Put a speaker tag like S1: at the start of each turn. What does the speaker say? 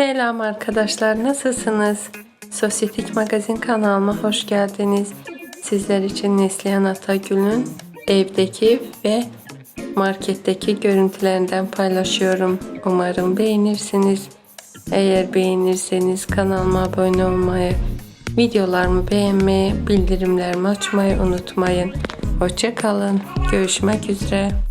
S1: Selam arkadaşlar, nasılsınız? Sosyetik Magazin kanalıma hoş geldiniz. Sizler için Neslihan Atagül'ün evdeki ve marketteki görüntülerinden paylaşıyorum. Umarım beğenirsiniz. Eğer beğenirseniz kanalıma abone olmayı, videolarımı beğenmeyi, bildirimlerimi açmayı unutmayın. Hoşçakalın. Görüşmek üzere.